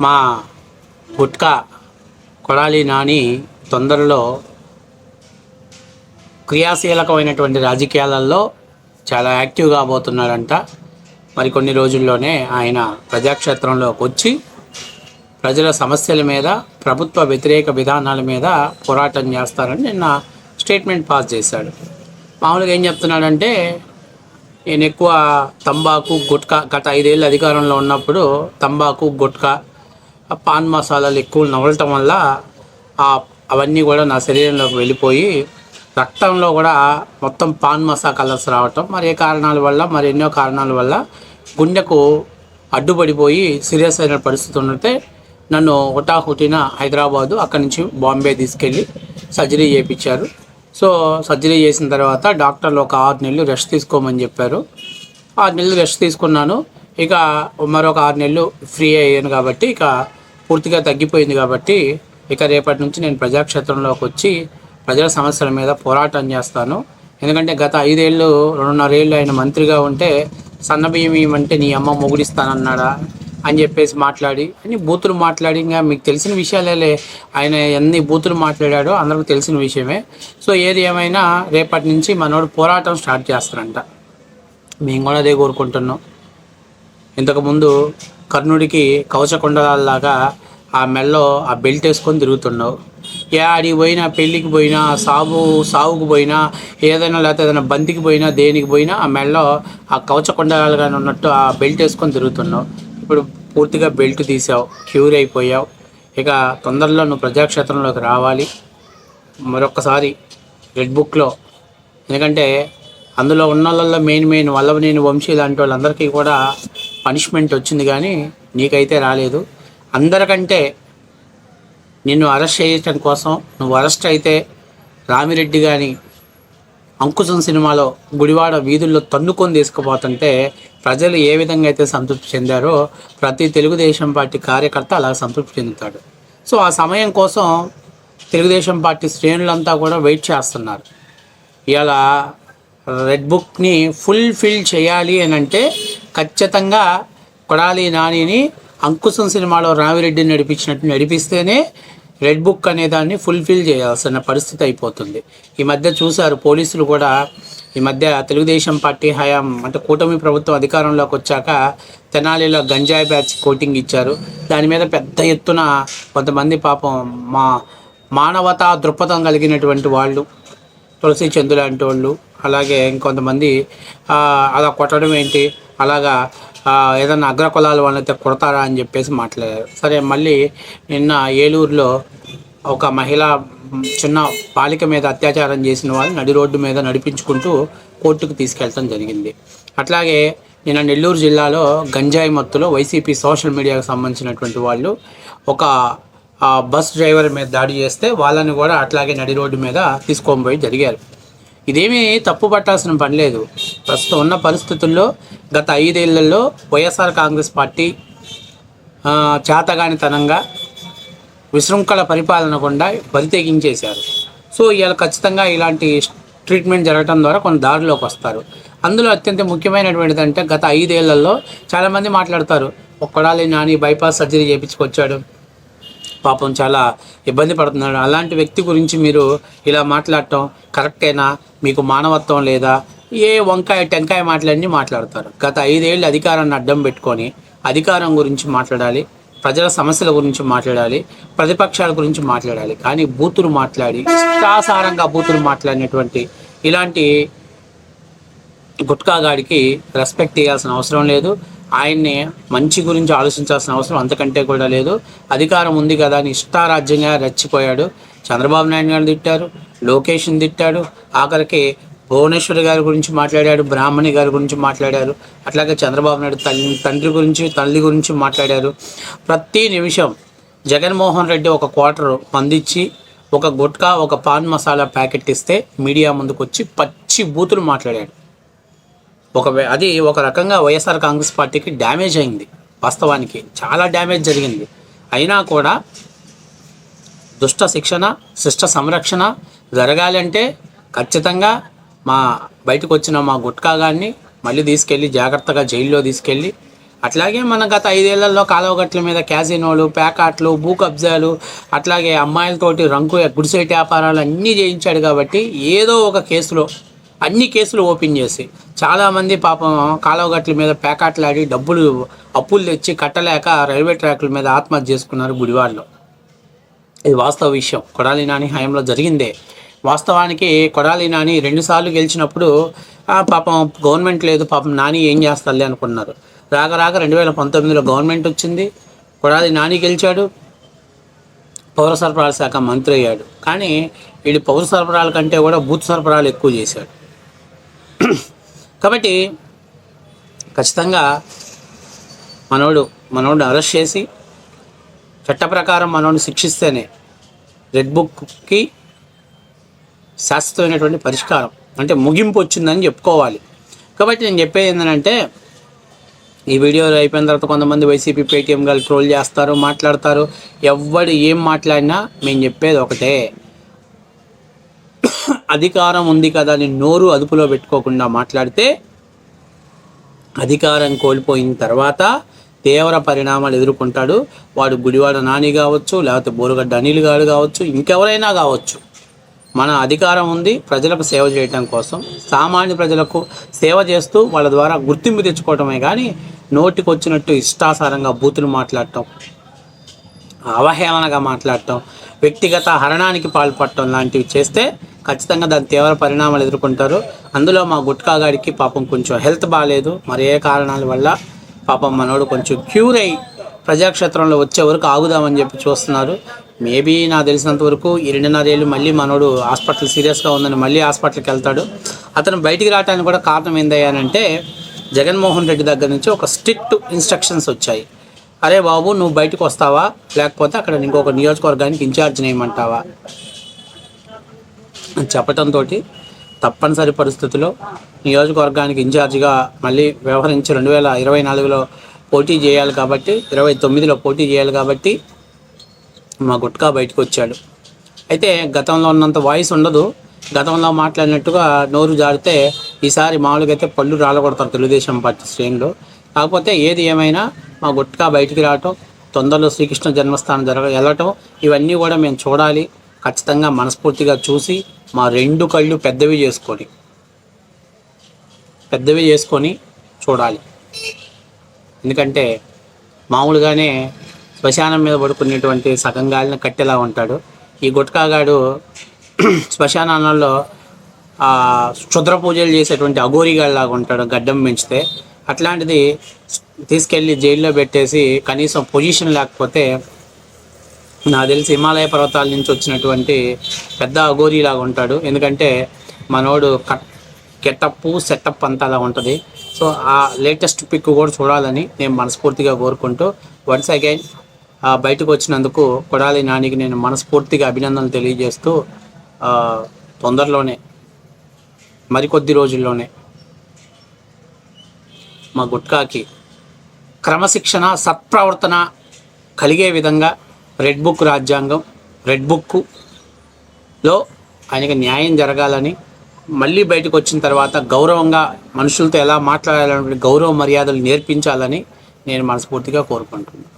మా గుట్కా కొడాలి నాని తొందరలో క్రియాశీలకమైనటువంటి రాజకీయాలలో చాలా యాక్టివ్గా పోతున్నాడంట మరికొన్ని రోజుల్లోనే ఆయన ప్రజాక్షేత్రంలోకి వచ్చి ప్రజల సమస్యల మీద ప్రభుత్వ వ్యతిరేక విధానాల మీద పోరాటం చేస్తారని నిన్న స్టేట్మెంట్ పాస్ చేశాడు. మామూలుగా ఏం చెప్తున్నాడంటే నేను ఎక్కువ తంబాకు గుట్కా గత ఐదేళ్ళు అధికారంలో ఉన్నప్పుడు తంబాకు గుట్కా ఆ పాన్ మసాలాలు ఎక్కువ నవలటం వల్ల అవన్నీ కూడా నా శరీరంలోకి వెళ్ళిపోయి రక్తంలో కూడా మొత్తం పాన్ మసా కలర్స్ రావటం. మరి ఏ కారణాల వల్ల మరి ఎన్నో కారణాల వల్ల గుండెకు అడ్డుపడిపోయి సీరియస్ అయిన పరిస్థితి ఉంటే నన్ను హుటాహుటిన హైదరాబాదు అక్కడి నుంచి బాంబే తీసుకెళ్ళి సర్జరీ చేయించారు. సో సర్జరీ చేసిన తర్వాత డాక్టర్లు ఒక ఆరు నెలలు రెస్ట్ తీసుకోమని చెప్పారు. ఆరు నెలలు రెస్ట్ తీసుకున్నాను. ఇక మరొక ఆరు నెలలు ఫ్రీ అయ్యాను కాబట్టి ఇక పూర్తిగా తగ్గిపోయింది కాబట్టి ఇక రేపటి నుంచి నేను ప్రజాక్షేత్రంలోకి వచ్చి ప్రజల సమస్యల మీద పోరాటం చేస్తాను. ఎందుకంటే గత ఐదేళ్ళు రెండున్నరేళ్ళు ఆయన మంత్రిగా ఉంటే సన్నబియ్యం ఏమంటే నీ అమ్మ మొగుడిస్తానన్నాడా అని చెప్పేసి మాట్లాడి అని బూతులు మాట్లాడి ఇంకా మీకు తెలిసిన విషయాలే ఆయన ఎన్ని బూతులు మాట్లాడాడో అందరికి తెలిసిన విషయమే. సో ఏది ఏమైనా రేపటి నుంచి మనోడు పోరాటం స్టార్ట్ చేస్తారంట. మేము కూడా అదే కోరుకుంటున్నాం. ఇంతకుముందు కర్ణుడికి కవచకుండలాగా ఆ మెల్లో ఆ బెల్ట్ వేసుకొని తిరుగుతున్నావు ఏ ఆడికి పోయినా పెళ్ళికి పోయినా సాగు సాగుకు పోయినా ఏదైనా లేకపోతే ఏదైనా బంతికి పోయినా దేనికి పోయినా ఆ మెల్లో ఆ కవచకుండలాగా ఉన్నట్టు ఆ బెల్ట్ వేసుకొని తిరుగుతున్నావు ఇప్పుడు పూర్తిగా బెల్ట్ తీసావు క్యూర్ అయిపోయావు. ఇక తొందరలో నువ్వు ప్రజాక్షేత్రంలోకి రావాలి. మరొకసారి రెడ్ బుక్లో. ఎందుకంటే అందులో ఉన్న వాళ్ళల్లో మెయిన్ మెయిన్ వల్లభనేని వంశీ లాంటి వాళ్ళందరికీ కూడా పనిష్మెంట్ వచ్చింది కానీ నీకైతే రాలేదు. అందరికంటే నిన్ను అరెస్ట్ చేయటం కోసం నువ్వు అరెస్ట్ అయితే రామిరెడ్డి కానీ అంకుశం సినిమాలో గుడివాడ వీధుల్లో తన్నుకొని తీసుకుపోతుంటే ప్రజలు ఏ విధంగా అయితే సంతృప్తి చెందారో ప్రతి తెలుగుదేశం పార్టీ కార్యకర్త అలా సంతృప్తి చెందుతాడు. సో ఆ సమయం కోసం తెలుగుదేశం పార్టీ శ్రేణులంతా కూడా వెయిట్ చేస్తున్నారు. ఇలా రెడ్ బుక్ని ఫుల్ఫిల్ చేయాలి అని అంటే ఖచ్చితంగా కొడాలి నానిని అంకుశం సినిమాలో రామిరెడ్డిని నడిపించినట్టు నడిపిస్తేనే రెడ్ బుక్ అనే దాన్ని ఫుల్ఫిల్ చేయాల్సిన పరిస్థితి అయిపోతుంది. ఈ మధ్య చూశారు పోలీసులు కూడా. ఈ మధ్య తెలుగుదేశం పార్టీ హయాం అంటే కూటమి ప్రభుత్వం అధికారంలోకి వచ్చాక తెనాలిలో గంజాయి బ్యాచ్ కోటింగ్ ఇచ్చారు. దాని మీద పెద్ద ఎత్తున కొంతమంది పాపం మా మానవతా దృక్పథం కలిగినటువంటి వాళ్ళు తులసి చందు లాంటి వాళ్ళు అలాగే ఇంకొంతమంది అలా కొట్టడం ఏంటి? అలాగా ఏదైనా ఏదన్నా వాళ్ళైతే కొడతారా అని చెప్పేసి మాట్లాడారు. సరే మళ్ళీ నిన్న ఏలూరులో ఒక మహిళ చిన్న బాలిక మీద అత్యాచారం చేసిన వాళ్ళు నడి రోడ్డు మీద నడిపించుకుంటూ కోర్టుకు తీసుకెళ్ళటం జరిగింది. అట్లాగే నిన్న నెల్లూరు జిల్లాలో గంజాయి మత్తులో వైసీపీ సోషల్ మీడియాకు సంబంధించినటువంటి వాళ్ళు ఒక బస్ డ్రైవర్ మీద దాడి చేస్తే వాళ్ళని కూడా అట్లాగే నడి రోడ్డు మీద తీసుకొని పోయి జరిగారు. ఇదేమీ తప్పు పట్టాల్సిన పని లేదు. ప్రస్తుతం ఉన్న పరిస్థితుల్లో గత ఐదేళ్ళలో వైఎస్ఆర్ కాంగ్రెస్ పార్టీ చేతగానితనంగా విశృంఖల పరిపాలన గుండా బరితెగించేశారు సో ఇవాళ ఖచ్చితంగా ఇలాంటి ట్రీట్మెంట్ జరగడం ద్వారా కొన్ని దారిలోకి వస్తారు. అందులో అత్యంత ముఖ్యమైనటువంటిది అంటే గత ఐదేళ్ళలో చాలామంది మాట్లాడతారు ఒక్కడాలి నాని బైపాస్ సర్జరీ చేయించుకొచ్చాడు పాపం చాలా ఇబ్బంది పడుతున్నాడు. అలాంటి వ్యక్తి గురించి మీరు ఇలా మాట్లాడటం కరెక్టేనా? మీకు మానవత్వం లేదా? ఏ వంకాయ టెంకాయ మాటలన్నీ మాట్లాడతారు. గత ఐదేళ్ళు అధికారాన్ని అడ్డం పెట్టుకొని అధికారం గురించి మాట్లాడాలి ప్రజల సమస్యల గురించి మాట్లాడాలి ప్రతిపక్షాల గురించి మాట్లాడాలి. కానీ బూతులు మాట్లాడి ఇష్టాసారంగా బూతులు మాట్లాడినటువంటి ఇలాంటి గుట్కాగాడికి రెస్పెక్ట్ ఇవ్వాల్సిన అవసరం లేదు. ఆయన్ని మంచి గురించి ఆలోచించాల్సిన అవసరం అంతకంటే కూడా లేదు. అధికారం ఉంది కదా అని ఇష్టారాజ్యంగా రెచ్చిపోయాడు. చంద్రబాబు నాయుడు గారిని తిట్టారు లోకేష్ని తిట్టాడు ఆఖరికి భువనేశ్వరి గారి గురించి మాట్లాడాడు బ్రాహ్మణి గారి గురించి మాట్లాడారు అట్లాగే చంద్రబాబు నాయుడు తల్లి తండ్రి గురించి తల్లి గురించి మాట్లాడారు. ప్రతి నిమిషం జగన్మోహన్ రెడ్డి ఒక క్వార్టర్ మందిచ్చి ఒక గుట్కా ఒక పాన్ మసాలా ప్యాకెట్ ఇస్తే మీడియా ముందుకు వచ్చి పచ్చి బూతులు మాట్లాడాడు. ఒక అది ఒక రకంగా వైఎస్ఆర్ కాంగ్రెస్ పార్టీకి డ్యామేజ్ అయింది. వాస్తవానికి చాలా డ్యామేజ్ జరిగింది. అయినా కూడా దుష్ట శిక్షణ శిష్ట సంరక్షణ జరగాలంటే ఖచ్చితంగా మా బయటకు వచ్చిన మా గుట్కా గారిని మళ్ళీ తీసుకెళ్ళి జాగ్రత్తగా జైల్లో తీసుకెళ్ళి అట్లాగే మన గత ఐదేళ్ళలో కాలువగట్ల మీద క్యాసినోలు ప్యాకాట్లు భూ కబ్జాలు అట్లాగే అమ్మాయిలతోటి రంకు గుడిసెట్ వ్యాపారాలు అన్నీ చేయించాడు కాబట్టి ఏదో ఒక కేసులో అన్ని కేసులు ఓపెన్ చేసి చాలామంది పాపం కాలవగట్ల మీద పేకాట్లాడి డబ్బులు అప్పులు తెచ్చి కట్టలేక రైల్వే ట్రాక్ల మీద ఆత్మహత్య చేసుకున్నారు గుడివాడలో. ఇది వాస్తవ విషయం. కొడాలి నాని హయాంలో జరిగిందే. వాస్తవానికి కొడాలి నాని రెండుసార్లు గెలిచినప్పుడు పాపం గవర్నమెంట్ లేదు పాపం నాని ఏం చేస్తారులే అనుకున్నారు. రాగ రాగ రెండు వేల పంతొమ్మిదిలో గవర్నమెంట్ వచ్చింది. కొడాలి నాని గెలిచాడు. పౌర సరఫరాల శాఖ మంత్రి అయ్యాడు. కానీ వీడు పౌర సరఫరాల కంటే కూడా బూత్ సరఫరాలు ఎక్కువ చేశాడు. కాబట్టి ఖచ్చితంగా మనోడు మనోడిని అరెస్ట్ చేసి చట్ట ప్రకారం మనోడిని శిక్షిస్తేనే రెడ్ బుక్కి శాశ్వతమైనటువంటి పరిష్కారం అంటే ముగింపు వచ్చిందని చెప్పుకోవాలి. కాబట్టి నేను చెప్పేది ఏంటంటే ఈ వీడియో అయిపోయిన తర్వాత కొంతమంది వైసీపీ పేటీఎం గారు ట్రోల్ చేస్తారు మాట్లాడతారు ఎవడు ఏం మాట్లాడినా మేము చెప్పేది ఒకటే. అధికారం ఉంది కదా అని నోరు అదుపులో పెట్టుకోకుండా మాట్లాడితే అధికారం కోల్పోయిన తర్వాత తీవ్ర పరిణామాలు ఎదుర్కొంటాడు. వాడు గుడివాడ నాని కావచ్చు లేకపోతే బోరుగడ్డ అనిల్ గారు కావచ్చు ఇంకెవరైనా కావచ్చు. మన అధికారం ఉంది ప్రజలకు సేవ చేయటం కోసం సామాన్య ప్రజలకు సేవ చేస్తూ వాళ్ళ ద్వారా గుర్తింపు తెచ్చుకోవటమే కానీ నోటికి వచ్చినట్టు ఇష్టాసారంగా బూతులు మాట్లాడటం అవహేళనగా మాట్లాడటం వ్యక్తిగత హరణానికి పాల్పడటం లాంటివి చేస్తే ఖచ్చితంగా దాని తీవ్ర పరిణామాలు ఎదుర్కొంటారు. అందులో మా గుట్కా గాడికి పాపం కొంచెం హెల్త్ బాగాలేదు మరి ఏ కారణాల వల్ల పాపం మనోడు కొంచెం క్యూర్ అయ్యి ప్రజాక్షేత్రంలో వచ్చే వరకు ఆగుదామని చెప్పి చూస్తున్నారు. మేబీ నాకు తెలిసినంత వరకు ఈ రెండున్నర ఏళ్ళు మళ్ళీ మనోడు హాస్పిటల్ సీరియస్గా ఉందని మళ్ళీ హాస్పిటల్కి వెళ్తాడు. అతను బయటికి రావడానికి కూడా కారణం ఏందయ్యానంటే జగన్మోహన్ రెడ్డి దగ్గర నుంచి ఒక స్ట్రిక్ట్ ఇన్స్ట్రక్షన్స్ వచ్చాయి. అరే బాబు నువ్వు బయటకు వస్తావా? లేకపోతే అక్కడ ఇంకొక నియోజకవర్గానికి ఇన్ఛార్జ్ నేయమంటావా చెప్పటంతో తప్పనిసరి పరిస్థితుల్లో నియోజకవర్గానికి ఇన్ఛార్జిగా మళ్ళీ వ్యవహరించి రెండు వేల ఇరవై నాలుగులో పోటీ చేయాలి కాబట్టి ఇరవై తొమ్మిదిలో పోటీ చేయాలి కాబట్టి మా గుట్కా బయటకు వచ్చాడు. అయితే గతంలో ఉన్నంత వాయిస్ ఉండదు. గతంలో మాట్లాడినట్టుగా నోరు జారితే ఈసారి మామూలుగా అయితే పళ్ళు రాలగొడతారు తెలుగుదేశం పార్టీ శ్రేణులు. కాకపోతే ఏది ఏమైనా మా గుట్కా బయటికి రావటం తొందరలో శ్రీకృష్ణ జన్మస్థానం జరగ వెళ్ళటం ఇవన్నీ కూడా మేము చూడాలి. ఖచ్చితంగా మనస్ఫూర్తిగా చూసి మా రెండు కళ్ళు పెద్దవి చేసుకొని పెద్దవి చేసుకొని చూడాలి. ఎందుకంటే మామూలుగానే శ్మశానం మీద పడుకునేటువంటి సగం గాలిని కట్టేలా ఉంటాడు. ఈ గుట్కాగాడు శ్మశానాలలో క్షుద్ర పూజలు చేసేటువంటి అఘోరిగాళ్ళలాగా ఉంటాడు గడ్డం పెంచితే. అట్లాంటిది తీసుకెళ్ళి జైల్లో పెట్టేసి కనీసం పొజిషన్ లేకపోతే నాకు తెలిసి హిమాలయ పర్వతాల నుంచి వచ్చినటువంటి పెద్ద అఘోరీలాగా ఉంటాడు. ఎందుకంటే మనోడు కట్ గెటప్ సెటప్ అంతా అలా ఉంటుంది. సో ఆ లేటెస్ట్ పిక్ కూడా చూడాలని నేను మనస్ఫూర్తిగా కోరుకుంటూ వన్స్ అగైన్ బయటకు వచ్చినందుకు కొడాలి నానికి నేను మనస్ఫూర్తిగా అభినందనలు తెలియజేస్తూ తొందరలోనే మరికొద్ది రోజుల్లోనే మా గుట్కాకి క్రమశిక్షణ సత్ప్రవర్తన కలిగే విధంగా రెడ్ బుక్ రాజ్యాంగం రెడ్ బుక్లో ఆయనకి న్యాయం జరగాలని మళ్ళీ బయటకు వచ్చిన తర్వాత గౌరవంగా మనుషులతో ఎలా మాట్లాడాలనే గౌరవ మర్యాదలు నేర్పించాలని నేను మనస్ఫూర్తిగా కోరుకుంటున్నాను.